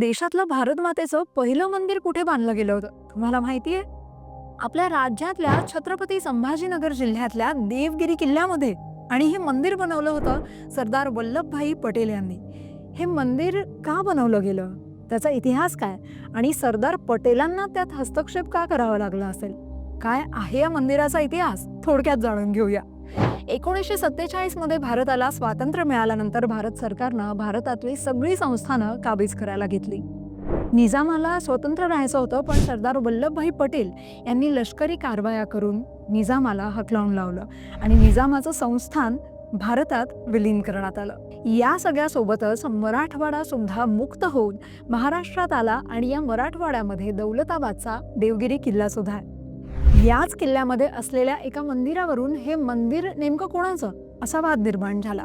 देशातलं भारत मातेचं पहिलं मंदिर कुठे बांधलं गेलं होतं? तुम्हाला माहिती आहे? आपल्या राज्यातल्या छत्रपती संभाजीनगर जिल्ह्यातल्या देवगिरी किल्ल्यामध्ये. आणि हे मंदिर बनवलं होतं सरदार वल्लभभाई पटेल यांनी. हे मंदिर का बनवलं गेलं? त्याचा इतिहास काय? आणि सरदार पटेलांना त्यात हस्तक्षेप का करावा लागला असेल? काय आहे या मंदिराचा इतिहास? थोडक्यात जाणून घेऊया. एकोणीसशे सत्तेचाळीसमध्ये भारताला स्वातंत्र्य मिळाल्यानंतर भारत सरकारनं भारतातली सगळी संस्थानं काबीज करायला घेतली. निजामाला स्वतंत्र राहायचं होतं पण सरदार वल्लभभाई पटेल यांनी लष्करी कारवाया करून निजामाला हकलावून लावलं आणि निजामाचं संस्थान भारतात विलीन करण्यात आलं. या सगळ्यासोबतच मराठवाडा सुद्धा मुक्त होऊन महाराष्ट्रात आला आणि या मराठवाड्यामध्ये दौलताबादचा देवगिरी किल्ला सुद्धा आहे. याच किल्ल्यामध्ये असलेल्या एका मंदिरावरून हे मंदिर नेमकं कोणाचं? असा वाद निर्माण झाला.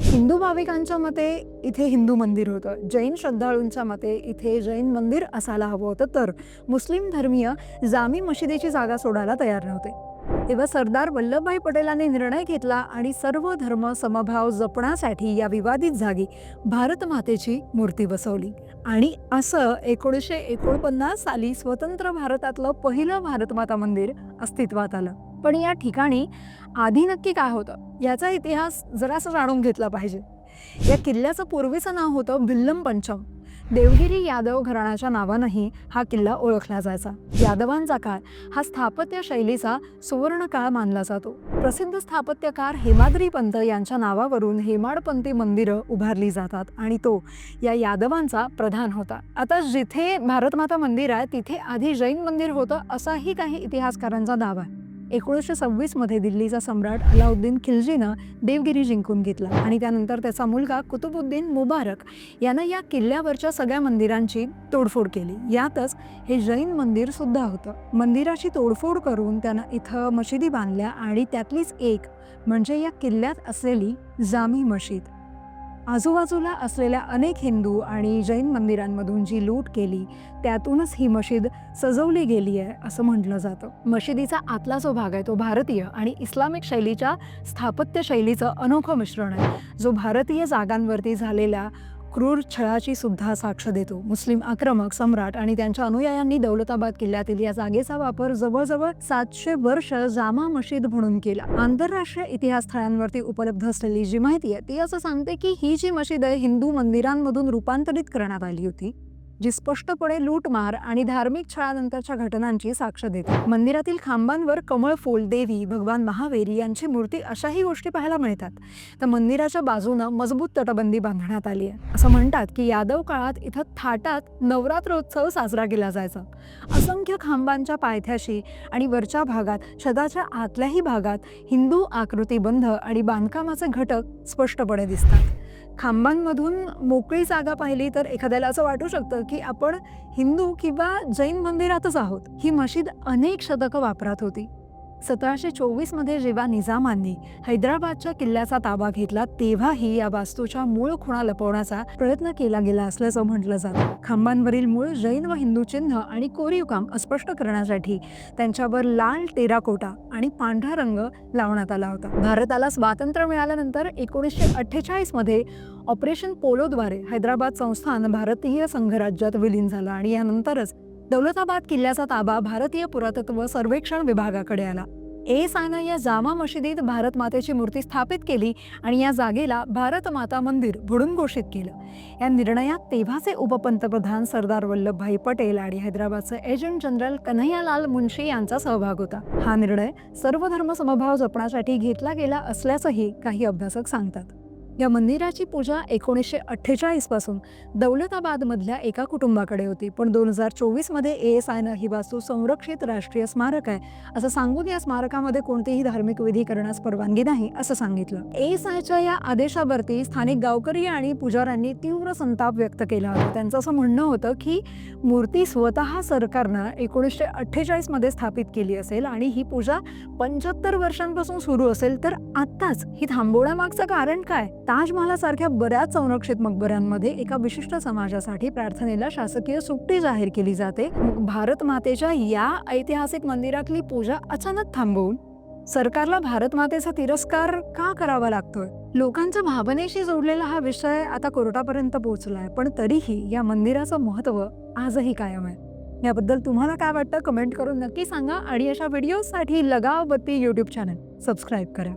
हिंदू भाविकांच्या मते इथे हिंदू मंदिर होतं. जैन श्रद्धाळूंच्या मते इथे जैन मंदिर असायला हवं होतं. तर मुस्लिम धर्मीय जामी मशिदीची जागा सोडायला तयार नव्हते. तेव्हा सरदार वल्लभभाई पटेलांनी निर्णय घेतला आणि सर्व धर्म समभाव जपण्यासाठी या विवादित जागी भारत मातेची मूर्ती बसवली. आणि असं एकोणीसशे एकोणपन्नास साली स्वतंत्र भारतातलं पहिलं भारतमाता मंदिर अस्तित्वात आलं. पण या ठिकाणी आधी नक्की काय होतं? याचा इतिहास जरासा जाणून घेतला पाहिजे. या किल्ल्याचं पूर्वीचं नाव होतं भिल्लम पंचम. देवगिरी यादव घराण्याच्या नावानंही हा किल्ला ओळखला जायचा. यादवांचा काळ हा स्थापत्य शैलीचा सुवर्ण काळ मानला जातो. प्रसिद्ध स्थापत्यकार हेमाद्री पंत यांच्या नावावरून हेमाडपंथी मंदिरं उभारली जातात आणि तो या यादवांचा प्रधान होता. आता जिथे भारतमाता मंदिर आहे तिथे आधी जैन मंदिर होतं असाही काही इतिहासकारांचा दावा आहे. एकोणीसशे सव्वीसमध्ये दिल्लीचा सम्राट अलाउद्दीन खिलजीनं देवगिरी जिंकून घेतला आणि त्यानंतर त्याचा मुलगा कुतुबुद्दीन मुबारक यानं या किल्ल्यावरच्या सगळ्या मंदिरांची तोडफोड केली. यातच हे जैन मंदिरसुद्धा होतं. मंदिराची तोडफोड करून त्यानं इथं मशिदी बांधल्या आणि त्यातलीच एक म्हणजे या किल्ल्यात असलेली जामी मशीद आजूबाजूला असलेल्या अनेक हिंदू आणि जैन मंदिरांमधून जी लूट केली त्यातूनच ही मशीद सजवली गेली आहे असं म्हटलं जातं. मशिदीचा आतला जो भाग आहे तो भारतीय आणि इस्लामिक शैलीच्या स्थापत्य शैलीचं अनोखं मिश्रण आहे. जो भारतीय जागांवरती झालेल्या क्रूर छळाची सुद्धा साक्ष देतो. मुस्लिम आक्रमक सम्राट आणि त्यांच्या अनुयायांनी दौलताबाद किल्ल्यातील या जागेचा वापर जवळजवळ सातशे वर्ष जामा मशीद म्हणून केला. आंतरराष्ट्रीय इतिहास स्थळांवरती उपलब्ध असलेली जी माहिती आहे ती असं सांगते की ही जी मशीद आहे हिंदू मंदिरांमधून रूपांतरित करण्यात आली होती. जी स्पष्टपणे लूटमार आणि धार्मिक छळानंतरच्या घटनांची साक्ष देते. मंदिरातील खांबांवर कमळ फूल देवी भगवान महावीर यांची मूर्ती अशाही गोष्टी पाहायला मिळतात. तर मंदिराच्या बाजूनं मजबूत तटबंदी बांधण्यात आली आहे. असं म्हणतात की यादव काळात इथं थाटात नवरात्रोत्सव साजरा केला जायचा. असंख्य खांबांच्या पायथ्याशी आणि वरच्या भागात छताच्या आतल्याही भागात हिंदू आकृतीबंध आणि बांधकामाचे घटक स्पष्टपणे दिसतात. खांबांमधून मोकळी जागा पाहिली तर एखाद्याला असं वाटू शकतं की आपण हिंदू किंवा जैन मंदिरातच आहोत. ही मशीद अनेक शतकं वापरात होती. सतराशे चोवीसमध्ये जेव्हा निजामांनी हैदराबादच्या किल्ल्याचा ताबा घेतला तेव्हाही या वास्तूच्या मूळ खुणा लपवण्याचा प्रयत्न केला गेला असल्याचं म्हटलं जातं. खांबांवरील मूळ जैन व हिंदू चिन्ह आणि कोरीव काम अस्पष्ट करण्यासाठी त्यांच्यावर लाल टेराकोटा आणि पांढरा रंग लावण्यात आला होता. भारताला स्वातंत्र्य मिळाल्यानंतर एकोणीसशे अठ्ठेचाळीसमध्ये ऑपरेशन पोलोद्वारे हैदराबाद संस्थान भारतीय संघराज्यात विलीन झालं आणि यानंतरच दौलताबाद किल्ल्याचा ताबा भारतीय पुरातत्व सर्वेक्षण विभागाकडे आला. ए आयनं या जामा मशिदीत भारत मातेची मूर्ती स्थापित केली आणि या जागेला भारत माता मंदिर म्हणून घोषित केलं. या निर्णयात तेव्हाचे उपपंतप्रधान सरदार वल्लभभाई पटेल आणि हैदराबादचे एजंट जनरल कन्हैयालाल मुन्शी यांचा सहभाग होता. हा निर्णय सर्व समभाव जपण्यासाठी घेतला गेला असल्याचंही काही अभ्यासक सांगतात. या मंदिराची पूजा एकोणीसशे अठ्ठेचाळीसपासून दौलताबादमधल्या एका कुटुंबाकडे होती. पण दोन हजार चोवीसमध्ये ए एस आयनं ही वास्तू संरक्षित राष्ट्रीय स्मारक आहे. असं सांगून या स्मारकामध्ये कोणतीही धार्मिक विधी करण्यास परवानगी नाही असं सांगितलं. ए एस आयच्या या आदेशावरती स्थानिक गावकरी आणि पुजाऱ्यांनी तीव्र संताप व्यक्त केला होता. त्यांचं असं म्हणणं होतं की मूर्ती स्वतः सरकारनं एकोणीसशे अठ्ठेचाळीसमध्ये स्थापित केली असेल आणि ही पूजा पंच्याहत्तर वर्षांपासून सुरू असेल तर आत्ताच ही थांबवण्यामागचं कारण काय? ताजमहालासारख्या बऱ्याच संरक्षित मकबऱ्यांमध्ये एका विशिष्ट समाजासाठी प्रार्थनेला शासकीय सुट्टी जाहीर केली जाते. भारत मातेच्या या ऐतिहासिक मंदिरातली पूजा अचानक थांबवून सरकारला भारतमातेचा तिरस्कार का करावा लागतोय? लोकांच्या भावनेशी जोडलेला हा विषय आता कोर्टापर्यंत पोहोचलाय पण तरीही या मंदिराचं महत्त्व आजही कायम आहे. याबद्दल तुम्हाला काय वाटतं कमेंट करून नक्की सांगा आणि अशा व्हिडिओसाठी लगाव बत्ती यूट्यूब चॅनल सबस्क्राईब करा.